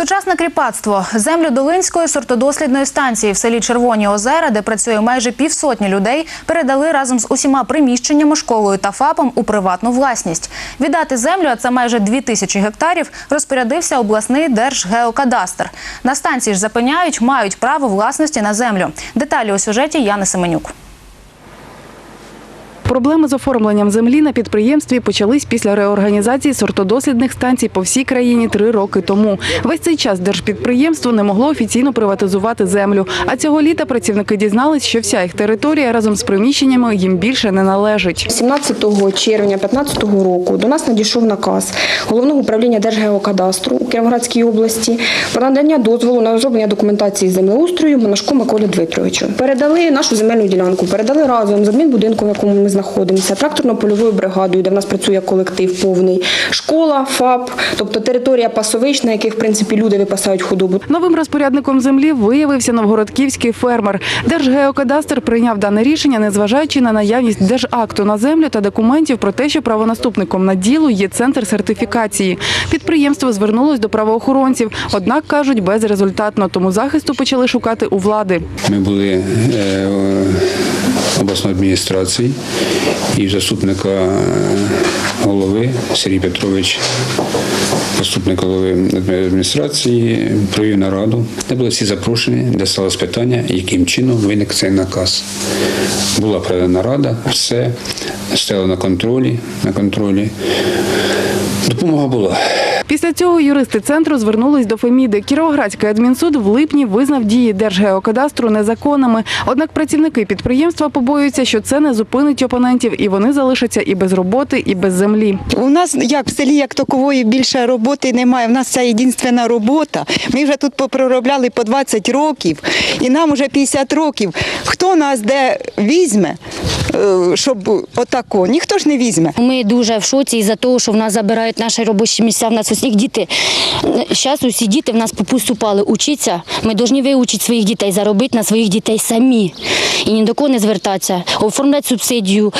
Сучасне кріпацтво. Землю Долинської сортодослідної станції в селі Червоні Озера, де працює майже півсотні людей, передали разом з усіма приміщеннями, школою та ФАПом у приватну власність. Віддати землю, а це майже дві тисячі гектарів, розпорядився обласний держгеокадастр. На станції ж запевняють, мають право власності на землю. Деталі у сюжеті Яни Семенюк. Проблеми з оформленням землі на підприємстві почались після реорганізації сортодослідних станцій по всій країні три роки тому. Весь цей час держпідприємство не могло офіційно приватизувати землю. А цього літа працівники дізнались, що вся їх територія разом з приміщеннями їм більше не належить. 17 червня 2015 року до нас надійшов наказ головного управління Держгеокадастру у Кіровоградській області про надання дозволу на розроблення документації землеустрою Монашку Миколі Дмитровичу. Передали нашу земельну ділянку, передали разом з адмінбудинком, в якому ми знаходимося, тракторно-польовою бригадою, де в нас працює колектив повний, школа, ФАП, тобто територія пасовищ, на яких в принципі люди випасають худобу. Новим розпорядником землі виявився новгородківський фермер. Держгеокадастр прийняв дане рішення, незважаючи на наявність держакту на землю та документів про те, що правонаступником на ділу є центр сертифікації. Підприємство звернулось до правоохоронців, однак кажуть безрезультатно, тому захисту почали шукати у влади. Ми були е, обласної адміністрації і заступника е, голови Сергій Петрович, заступник голови адміністрації, провів нараду, де були всі запрошені, де сталося питання, яким чином виник цей наказ. Була проведена рада, все стояло на контролі, на контролі. Допомога була. Після цього юристи центру звернулись до Феміди. Кіровоградський адмінсуд в липні визнав дії Держгеокадастру незаконними. Однак працівники підприємства побоюються, що це не зупинить опонентів, і вони залишаться і без роботи, і без землі. У нас як в селі як такової більше роботи немає. У нас це єдинственна робота. Ми вже тут проробляли по 20 років, і нам вже 50 років. Хто нас де візьме, щоб отако? Ніхто ж не візьме. Ми дуже в шоці із-за того, що в нас забирають наші робочі місця. В нас усіх діти. Зараз усі діти в нас попуступали учитися. Ми повинні вивчити своїх дітей, заробити на своїх дітей самі. І ні до кого не звертатися, оформляти субсидію,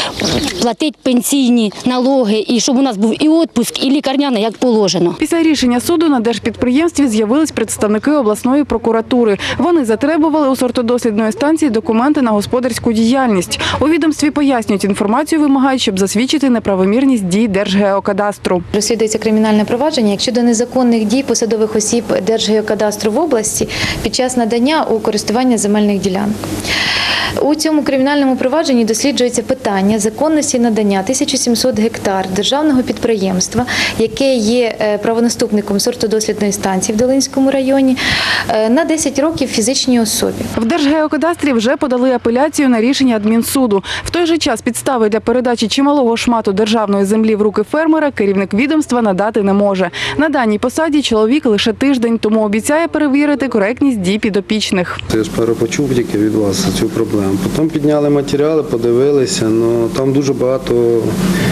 платити пенсійні налоги, і щоб у нас був і відпуск, і лікарняне, як положено. Після рішення суду на держпідприємстві з'явились представники обласної прокуратури. Вони затребували у сортодослідної станції документи на господарську діяльність. У відомстві пояснюють, інформацію вимагають, щоб засвідчити неправомірність дій Держгеокадастру. Розслідується кримінальне провадження як щодо незаконних дій посадових осіб Держгеокадастру в області під час надання у користування земельних ділянок. У цьому кримінальному провадженні досліджується питання законності надання 1700 гектар державного підприємства, яке є е, правонаступником сортодослідної станції в Долинському районі, е, на 10 років фізичній особі. В Держгеокадастрі вже подали апеляцію на рішення адмінсуду. В той же час підстави для передачі чималого шмату державної землі в руки фермера керівник відомства надати не може. На даній посаді чоловік лише тиждень, тому обіцяє перевірити коректність дій підопічних. Я ж перше почув тільки від вас цю проблему. Потім підняли матеріали, подивилися, але там дуже багато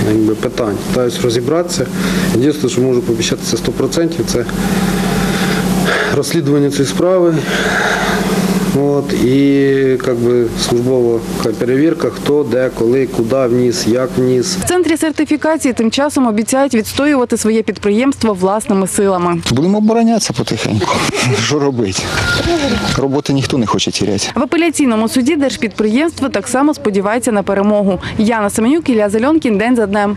якби, питань. Питаюсь розібратися. Єдине, що можу пообіцяти, це 100%, це розслідування цієї справи. От, і як би, службова перевірка, хто, де, коли, куди вніс, як вніс. В центрі сертифікації тим часом обіцяють відстоювати своє підприємство власними силами. Будемо оборонятися потихеньку. Що робити? Роботи ніхто не хоче тіряти. В апеляційному суді держпідприємство так само сподівається на перемогу. Яна Семенюк, Ілля Зельонкін. День за днем.